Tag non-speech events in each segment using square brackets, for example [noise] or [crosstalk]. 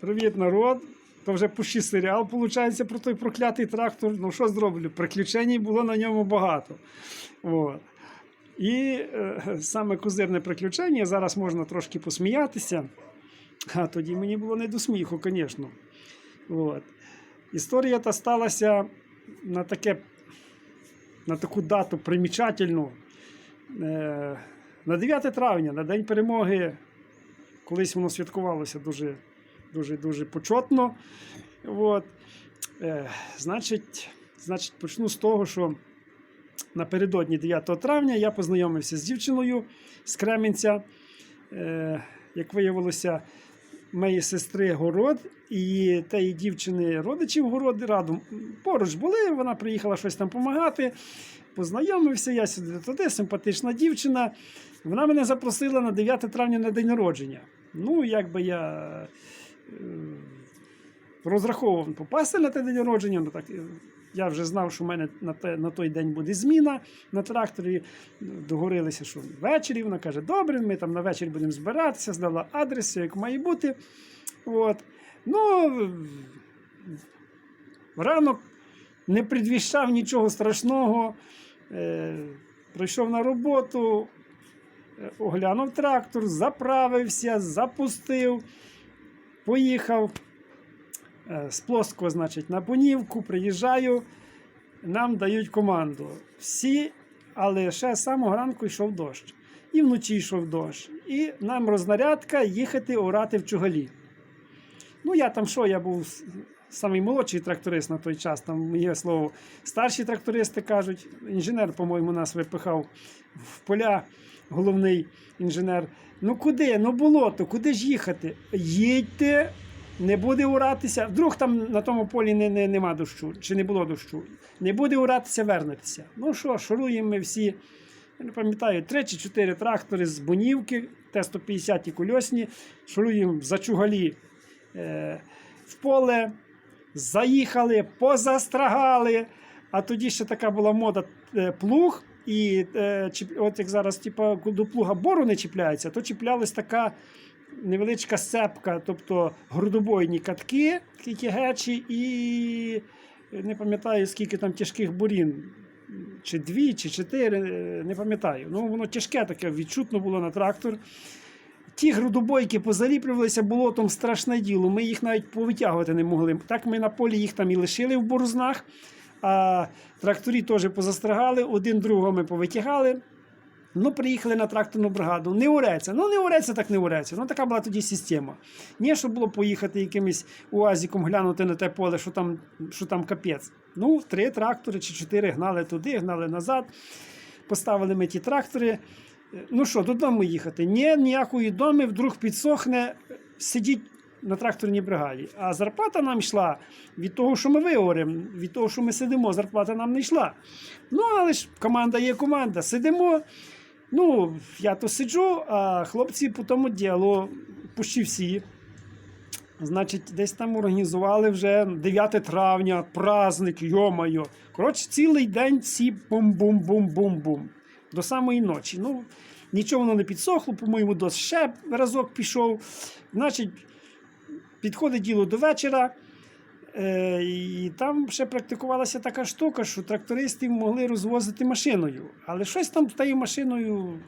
Привіт, народ. То вже пущий серіал, виходить, про той проклятий трактор. Ну, що зроблю? Приключень було на ньому багато. От. І е, саме козирне приключення, зараз можна трошки посміятися. А тоді мені було не до сміху, звісно. От. Історія та сталася на, таке, на таку дату примічательну. Е, на 9 травня, на День перемоги, колись воно святкувалося дуже дуже дуже почетно. От. Е, значить, значить, почну з того, що напередодні 9 травня я познайомився з дівчиною з Кременця. Е, як виявилося, моєї сестри город і тієї дівчини родичів городи радом поруч були. Вона приїхала щось там допомагати. Познайомився я сюди туди, симпатична дівчина. Вона мене запросила на 9 травня на день народження. Ну, якби я розраховував попасти на той день народження. Ну, так, я вже знав, що в мене на, те, на той день буде зміна на тракторі. Договорилися, що ввечері. Вона каже: добре, ми там на вечір будемо збиратися, здала адрес, як має бути. От. Ну, ранок не предвіщав нічого страшного. Е, прийшов на роботу, е, оглянув трактор, заправився, запустив, поїхав е, з плоского, значить, на понівку, приїжджаю, нам дають команду. Всі, але ще з самого ранку йшов дощ. І вночі йшов дощ. І нам рознарядка їхати орати в чугалі. Ну, я там що, я був самий молодший тракторист на той час, там є слово. Старші трактористи кажуть, інженер, по-моєму, нас випихав в поля, головний інженер. Ну куди? Ну болото, куди ж їхати? Їдьте, не буде уратися. Вдруг там на тому полі не, не, нема дощу, чи не було дощу. Не буде уратися, вернетеся. Ну що, шуруємо ми всі. Я не пам'ятаю, три чи чотири трактори з бунівки, Т-150 і кольосні, шуруємо за чугалі е, в поле, заїхали, позастрагали. А тоді ще така була мода е, плуг. І е, от як зараз, типу, до плуга бору не чіпляється, то чіплялась така невеличка сцепка, тобто грудобойні катки, такі гечі, і не пам'ятаю, скільки там тяжких бурін. Чи дві, чи чотири, е, не пам'ятаю. Ну, воно тяжке таке, відчутно було на трактор. Ті грудобойки позаліплювалися болотом страшне діло. Ми їх навіть повитягувати не могли. Так ми на полі їх там і лишили в борознах, а тракторі теж позастрагали, один другого ми повитягали. Ну, приїхали на тракторну бригаду. Не уреться. Ну, не уреться, так не уреться. Ну, така була тоді система. Ні, щоб було поїхати якимось уазіком глянути на те поле, що там, що там капець. Ну, три трактори чи чотири гнали туди, гнали назад. Поставили ми ті трактори. Ну що, додому їхати? Ні, ніякої доми, вдруг підсохне, сидіть на тракторній бригаді. А зарплата нам йшла від того, що ми виговоримо, від того, що ми сидимо, зарплата нам не йшла. Ну, але ж команда є команда. Сидимо. Ну, я то сиджу, а хлопці по тому ділу, пущі всі. Значить, десь там організували вже 9 травня, праздник, йо-моє. Коротше, цілий день всі бум-бум-бум-бум-бум. До самої ночі. Ну, нічого воно не підсохло, по-моєму, дощ ще разок пішов. Значить, підходить діло до вечора. Е, і там ще практикувалася така штука, що трактористів могли розвозити машиною. Але щось там з тією машиною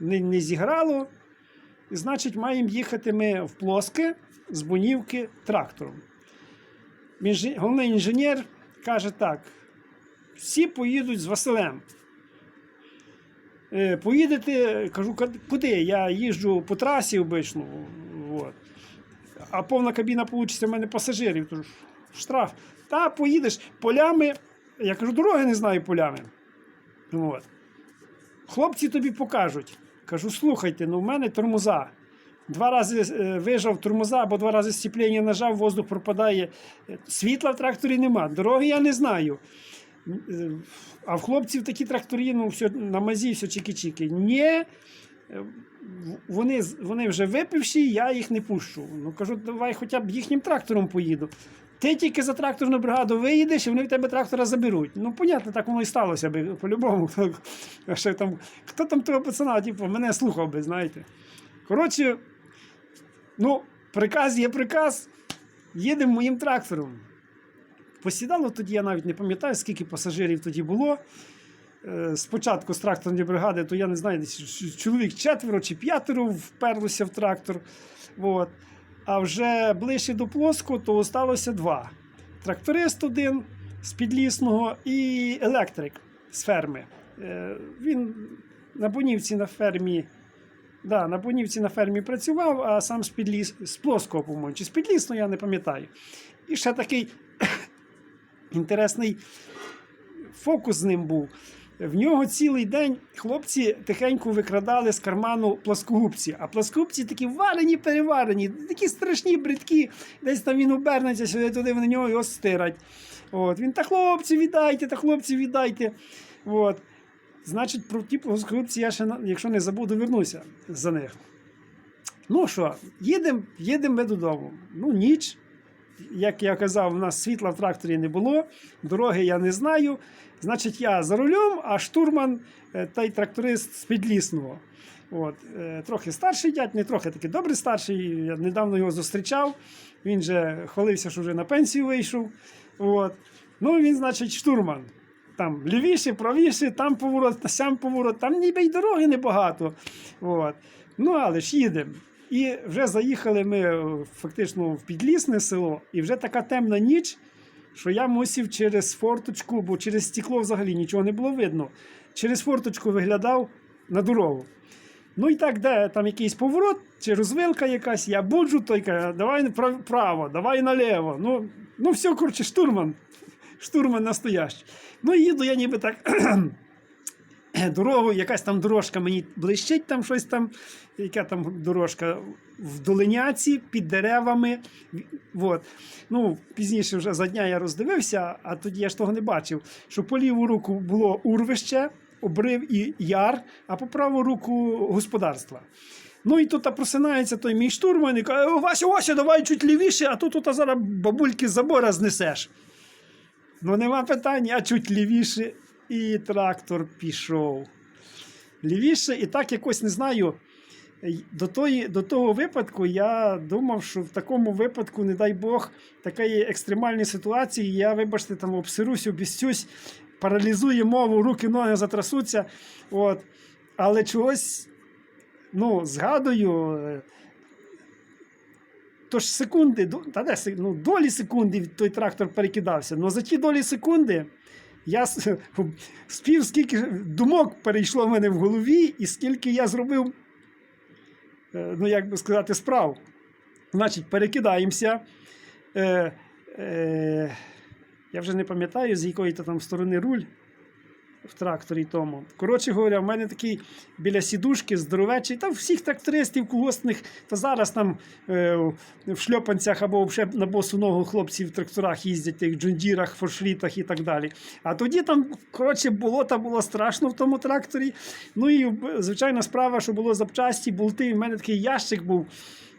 не, не зіграло. І, значить, маємо їхати ми в плоске з бунівки трактором. Головний інженер каже так: всі поїдуть з Василем. Е, Поїдете, кажу, куди? Я їжджу по трасі обично. А повна кабіна вийде в мене пасажирів. Кажу, штраф. Та поїдеш полями. Я кажу, дороги не знаю полями. От. Хлопці тобі покажуть. Кажу, слухайте, ну в мене тормоза. Два рази е, вижав тормоза, або два рази сцеплення нажав, воздух пропадає. Світла в тракторі нема. Дороги я не знаю. Е, А в хлопців такі тракторі, ну, все, на мазі, все чики-чики. Ні, вони, вони вже випивші, я їх не пущу. Ну кажу, давай хоча б їхнім трактором поїду. Ти тільки за тракторну бригаду виїдеш, і вони в тебе трактора заберуть. Ну, понятно, так воно і сталося би по-любому. [laughs] А там, хто там того пацана, типу, мене слухав би, знаєте. Коротше, ну, Приказ є приказ. Їдемо моїм трактором. Посідало тоді, я навіть не пам'ятаю, скільки пасажирів тоді було. Е, Спочатку з тракторної бригади, то я не знаю, десь чоловік четверо чи п'ятеро вперлося в трактор. От. А вже ближче до плоску, то осталося два: тракторист один з підлісного і електрик з ферми. Е, Він на Бунівці на фермі. Да, на Бунівці на фермі працював, а сам з, підліс, з плоского, по-моєму, чи з підлісного, я не пам'ятаю. І ще такий [coughs] інтересний фокус з ним був. В нього цілий день хлопці тихенько викрадали з карману плоскогубці. А плоскогубці такі варені, переварені, такі страшні бридкі. Десь там він обернеться сюди, туди на нього його стирать. От. Він та хлопці, віддайте, та хлопці, віддайте. От. Значить, про ті плоскогубці я ще, якщо не забуду, вернуся за них. Ну що, їдемо їдем ми додому. Ну, ніч. Як я казав, у нас світла в тракторі не було, дороги я не знаю. Значить, я за рулем, а штурман е, та й тракторист з підлісного. От, е, трохи старший дядь, не трохи такий добрий старший. Я недавно його зустрічав. Він же хвалився, що вже на пенсію вийшов. От. Ну, він, значить, штурман. Там лівіше, правіше, там поворот, сям поворот, там ніби й дороги небагато. От. Ну, але ж їдемо. І вже заїхали ми е, фактично в підлісне село, і вже така темна ніч, що я мусив через форточку, бо через стекло взагалі нічого не було видно. Через форточку виглядав на дорогу. Ну і так, де там якийсь поворот, чи розвилка якась, я буджу, той каже, давай прав- право, давай наліво. Ну, ну все, коротше, штурман. Штурман настоящий. Ну, їду я ніби так [clears throat] [clears throat] дорогу, якась там дорожка мені блищить, там щось там, яка там дорожка в долиняці під деревами. Вот. Ну, пізніше вже за дня я роздивився, а тоді я ж того не бачив, що по ліву руку було урвище, обрив і яр, а по праву руку господарства. Ну і тут просинається той мій штурман і каже: «О, Вася, Вася, давай чуть лівіше, а тут, тут зараз бабульки з забора знесеш. Ну, нема питань, я чуть лівіше, і трактор пішов. Лівіше, і так якось не знаю. До, тої, до того випадку я думав, що в такому випадку, не дай Бог, такої екстремальної ситуації, я, вибачте, там обсирусь, обіцюсь, паралізує мову, руки, ноги затрасуться. От. Але чогось, ну, згадую. е, Тож секунди, та де, ну, долі секунди той трактор перекидався. Ну за ті долі секунди я [laughs] спів, скільки думок перейшло в мене в голові, і скільки я зробив, е, ну як би сказати, справ. Значить, перекидаємося. Е, е, я вже не пам'ятаю, з якої то там сторони руль в тракторі тому. Коротше говоря, в мене такий біля сідушки здоровечий, та всіх трактористів колгоспних, та зараз там е, в шльопанцях або вже на босу ногу хлопці в тракторах їздять, тих джундірах, форшлітах і так далі. А тоді там, коротше, болота було страшно в тому тракторі. Ну і звичайна справа, що було запчасті, болти. У мене такий ящик був.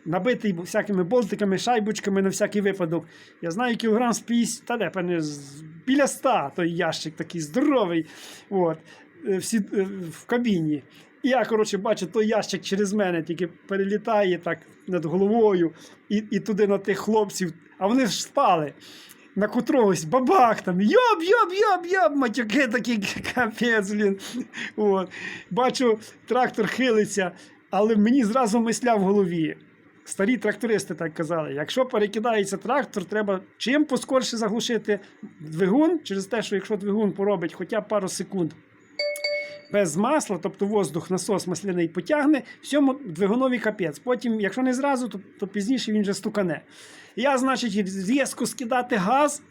Набитий всякими болтиками, шайбочками на всякий випадок. Я знаю, кілограм з 50, та де, певне, біля 100 той ящик такий здоровий. От, е, всі, е, в кабіні. І я, коротше, бачу, той ящик через мене тільки перелітає так над головою і, і туди на тих хлопців. А вони ж спали. На котрогось бабах там, йоб, йоб, йоб, йоб, матюки такі [laughs] капець, блін. От. Бачу, трактор хилиться, але мені зразу мисля в голові. Старі трактористи так казали: якщо перекидається трактор, треба чим поскорше заглушити двигун, через те, що якщо двигун поробить хоча б пару секунд без масла, тобто воздух, насос масляний потягне, всьому двигунові капець. Потім, якщо не зразу, то, то пізніше він вже стукане. Я, значить, різко скидати газ,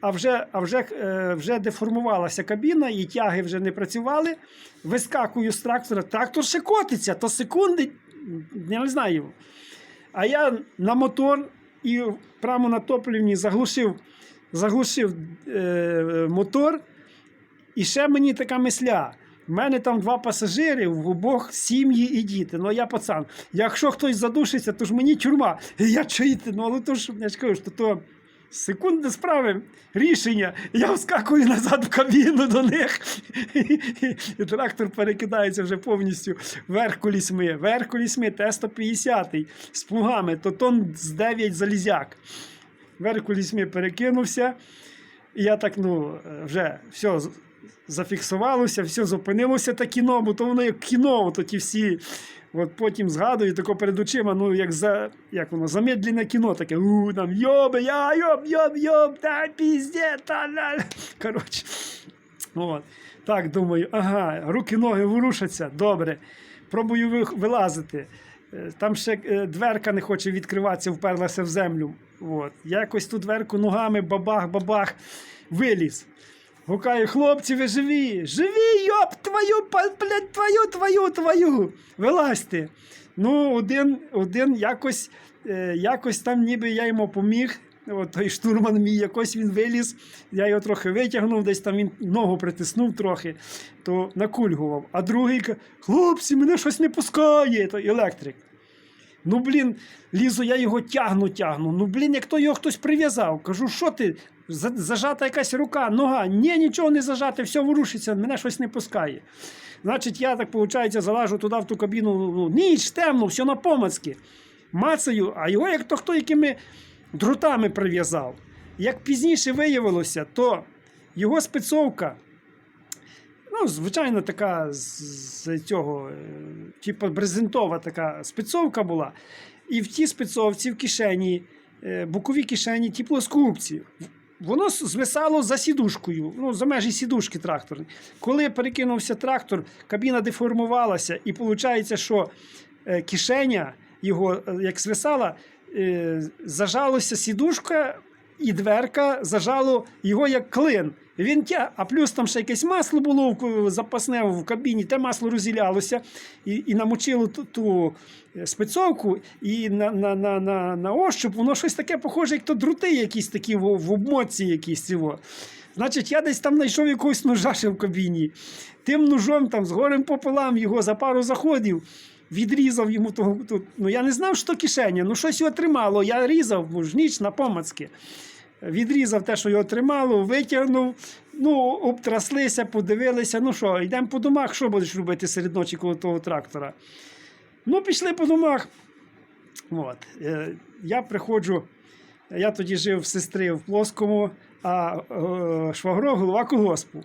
а вже, а вже, е, вже деформувалася кабіна, і тяги вже не працювали. Вискакую з трактора, трактор ще котиться, то секунди, я не знаю. А я на мотор і прямо на топлівні заглушив, заглушив е, мотор. І ще мені така мисля. У мене там два пасажири, в обох сім'ї і діти. Ну, я пацан. Якщо хтось задушиться, то ж мені тюрма. [laughs] Я чуєте, ну але то ж я ж кажу, що то Секунди справи, рішення. Я вскакую назад в кабіну до них. І трактор перекидається вже повністю вверх колісьми. Вверх колісьми Т-150 з плугами, то тон з 9 залізяк. Вверх колісьми перекинувся. І я так, ну, вже все зафіксувалося, все зупинилося та кіно, бо то воно як кіно, то ті всі. От потім згадую, тако перед очима, ну як за як воно, замедлене кіно, таке у там йоби, я йоб, йоб, йоб, та пізде, та ля. Коротше. От. Так думаю, ага, руки, ноги ворушаться, добре. Пробую вилазити. Е, Там ще е, дверка не хоче відкриватися, вперлася в землю. От. Я якось ту дверку ногами бабах-бабах виліз. Гукаю, хлопці, ви живі! Живі, йоп, твою, блядь, твою, твою, твою. Вилазьте. Ну, один, один якось, е, якось там ніби я йому поміг. От той штурман мій, якось він виліз, я його трохи витягнув, десь там він ногу притиснув трохи, то накульгував. А другий каже, хлопці, мене щось не пускає, той електрик. Ну, блін, лізу, я його тягну, тягну. Ну, блін, як то його хтось прив'язав. Кажу, що ти? За- Зажата якась рука, нога. Ні, нічого не зажати, все ворушиться, мене щось не пускає. Значить, я так, виходить, залажу туди в ту кабіну, ну, ніч, темно, все на помацки. Мацаю, а його як то хто якими дротами прив'язав. Як пізніше виявилося, то його спецовка, ну, звичайно, така з цього, е, типу брезентова така спецовка була. І в тій спецовці в кишені, е, боковій кишені ті плоскогубці. Воно звисало за сідушкою, ну, за межі сідушки тракторної. Коли перекинувся трактор, кабіна деформувалася, і виходить, що е, кишеня його, е, як звисала, е, зажалося сідушка і дверка зажало його як клин. Він тя, а плюс там ще якесь масло було запасне в кабіні, те масло розділялося і, і намочило ту, ту е, спецовку, і на, на, на, на, на ощуп воно щось таке похоже, як то друти якісь такі в, в обмотці якісь цього. Значить, я десь там знайшов якогось ножа ще в кабіні. Тим ножом там з горем пополам його за пару заходів. Відрізав йому того. Ну я не знав, що кишеня, ну щось його тримало. Я різав, бо ж ніч на помацки. Відрізав те, що його тримало, витягнув, ну, обтраслися, подивилися. Ну що, йдемо по домах, що будеш робити серед ночі коло того трактора? Ну, пішли по домах. От. Е, я приходжу, я тоді жив в сестри в Плоскому, а е, швагро голова колгоспу.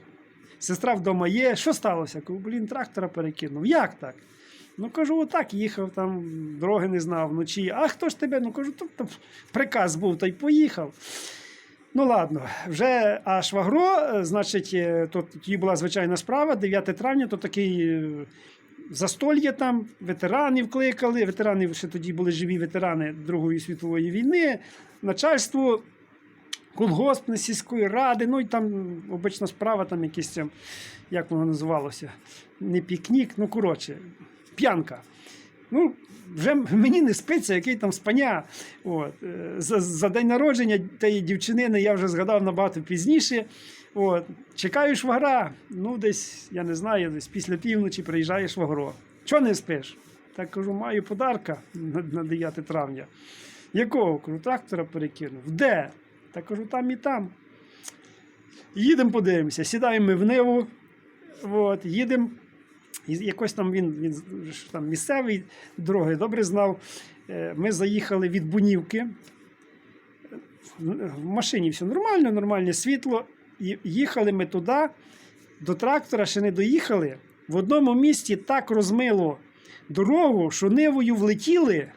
Сестра вдома є. Що сталося? Блін, трактора перекинув. Як так? Ну, кажу, отак їхав, там дороги не знав вночі. А хто ж тебе? Ну кажу, то приказ був, та й поїхав. Ну ладно, вже а швагро, е, значить, е, то тоді була звичайна справа, 9 травня, то такий е, застольє там, ветеранів кликали. Ветерани ще тоді були живі ветерани Другої світової війни, начальство колгоспне сільської ради, ну і там обична справа, там якісь як воно називалося, не пікнік, ну коротше, п'янка. Ну, вже мені не спиться, який там спаня. От. е, За, за день народження тієї дівчинини я вже згадав набагато пізніше. От. Чекаю швагра. Ну, десь, я не знаю, десь після півночі приїжджає швагро. Чого не спиш? Так кажу, маю подарка на, на 9 травня. Якого? Кажу, трактора перекинув. Де? Та кажу, там і там. Їдемо подивимося. Сідаємо ми в Ниву. От, їдемо. І якось там він, він там місцевий, дороги добре знав. Е, Ми заїхали від Бунівки. В машині все нормально, нормальне світло. І їхали ми туди, до трактора ще не доїхали. В одному місці так розмило дорогу, що нивою влетіли,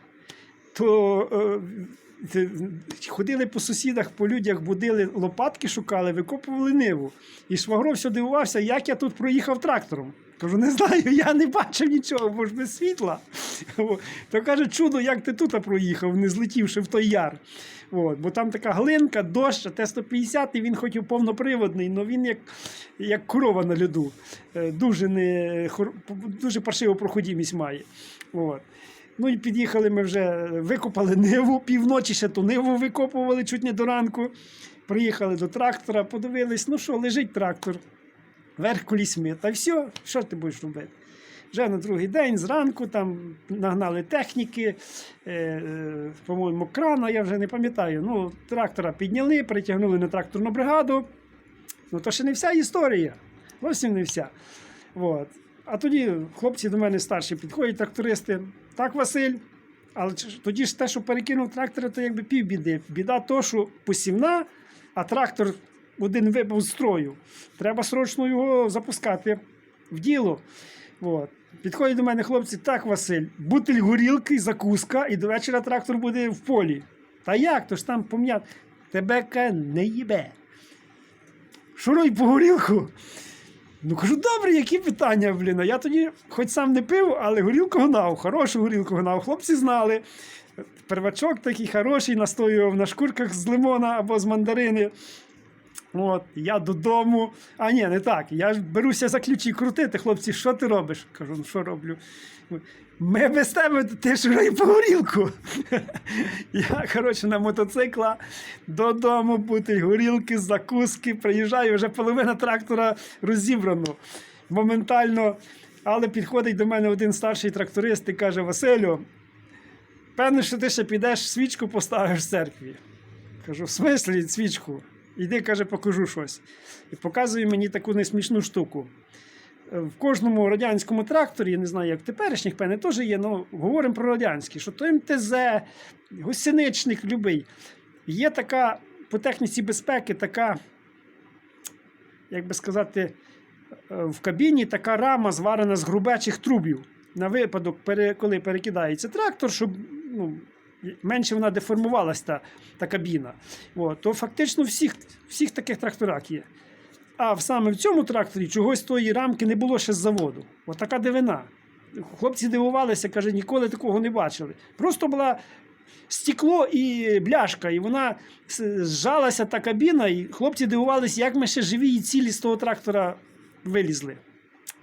то е, ходили по сусідах, по людях, будили, лопатки шукали, викопували ниву. І Швагро все дивувався, як я тут проїхав трактором. Кажу, не знаю, я не бачив нічого, бо ж без світла. То каже, чудо, як ти тут проїхав, не злетівши в той яр. От, бо там така глинка, дощ, Т-150, і він хоч і повноприводний, але він як, як корова на льоду. Е, Дуже, не, дуже паршиву проходимість має. От. Ну і під'їхали ми вже, викопали ниву, півночі ще ту ниву викопували чуть не до ранку. Приїхали до трактора, подивились, ну що, лежить трактор, верх колісьми. Та все, що ти будеш робити? Вже на другий день зранку там нагнали техніки, е, е, по-моєму, крана, я вже не пам'ятаю. Ну, трактора підняли, притягнули на тракторну бригаду. Ну, то ще не вся історія. Зовсім не вся. От. А тоді хлопці до мене старші підходять, трактористи. Так, Василь. Але тоді ж те, що перекинув трактора, то якби півбіди. Біда то, що посівна, а трактор один вибув з строю. Треба срочно його запускати в діло. От. Підходять до мене хлопці, так, Василь, бутиль горілки, закуска, і до вечора трактор буде в полі. Та як? То ж там пом'ят. Тебе не їбе. Шуруй по горілку. Ну кажу, добре, які питання, блін. Я тоді, хоч сам не пив, але горілку гнав, хорошу горілку гнав. Хлопці знали. Первачок такий хороший, настоював на шкурках з лимона або з мандарини. От, я додому. А ні, не так. Я ж беруся за ключі крутити. Хлопці, що ти робиш? Кажу, ну що роблю? Ми без тебе, ти ж по горілку. [laughs] Я, коротше, на мотоцикла додому бути горілки, закуски, приїжджаю, вже половина трактора розібрано. Моментально. Але підходить до мене один старший тракторист і каже: Василю, певно, що ти ще підеш свічку поставиш в церкві. Кажу, в смислі свічку? Іди, каже, покажу щось. І показує мені таку несмішну штуку. Е, В кожному радянському тракторі, я не знаю, як в теперішніх, певне, теж є, але говоримо про радянські, що то МТЗ, гусеничник, любий. Є така по техніці безпеки, така, як би сказати, е, в кабіні така рама зварена з грубечих трубів. На випадок, коли перекидається трактор, щоб ну, менше вона деформувалась та, та кабіна. От, то фактично всіх, всіх таких тракторах є. А саме в цьому тракторі чогось тої рамки не було ще з заводу. От така дивина. Хлопці дивувалися, каже, ніколи такого не бачили. Просто була стекло і бляшка, і вона зжалася та кабіна, і хлопці дивувалися, як ми ще живі і цілі з того трактора вилізли.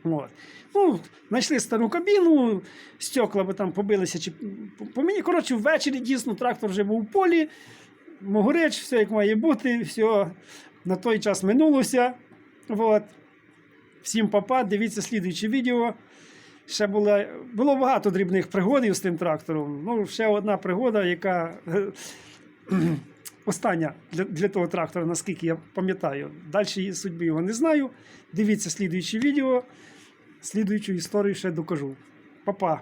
От. Ну, знайшли стару кабіну, стекла би там побилися. Чи... по- мені, коротше, ввечері дійсно трактор вже був у полі, могорич, все як має бути, все на той час минулося. От. Всім папа, дивіться слідуюче відео. Ще було, було багато дрібних пригод з тим трактором. Ну, ще одна пригода, яка [clears throat] остання для, для того трактора, наскільки я пам'ятаю. Далі судьби його не знаю. Дивіться слідуюче відео. Слідуючу історію ще докажу. Па-па.